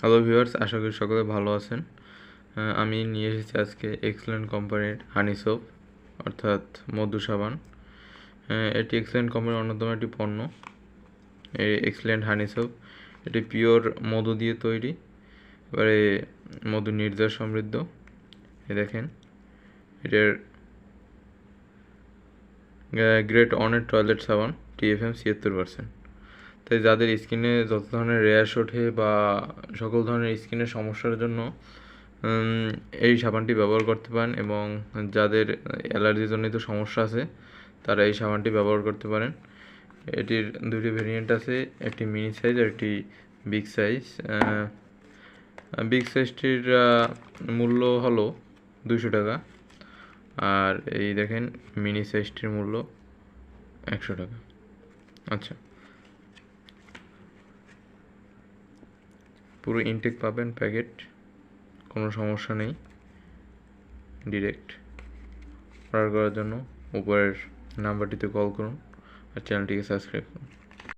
Hello viewers আশা করি সকলে ভালো আছেন। আমি নিয়ে এসেছি আজকে এক্সেলেন্ট কোম্পানির হানি সোপ অর্থাৎ মধু সাবান। এটি এক্সেলেন্ট কোম্পানির অন্যতম একটি পণ্য। এই এক্সেলেন্ট হানি সোপ এটি পিওর মধু দিয়ে তৈরি, এবারে মধু নির্যাস সমৃদ্ধ। এ দেখেন, এটার গ্রেট অনের টয়লেট সাবান টিএফএম ছিয়াত্তর পার্সেন্ট তাই যাদের স্কিনে যত ধরনের র্যাশ ওঠে বা সকল ধরনের স্কিনের সমস্যার জন্য এই সাবানটি ব্যবহার করতে পারেন এবং যাদের অ্যালার্জিজনিত সমস্যা আছে, তারা এই সাবানটি ব্যবহার করতে পারেন। এটির দুটি ভেরিয়েন্ট আছে, একটি মিনি সাইজ আর একটি বিগ সাইজ বিগ সাইজটির মূল্য হলো দুশো টাকা। আর এই দেখেন মিনি সাইজটির মূল্য একশো টাকা। আচ্ছা। পুরো ইনটেক পাবেন প্যাকেট কোনো সমস্যা নেই ডিরেক্ট অর্ডার করার জন্য উপরের নাম্বারটিতে কল করুন আর চ্যানেলটিকে সাবস্ক্রাইব করুন।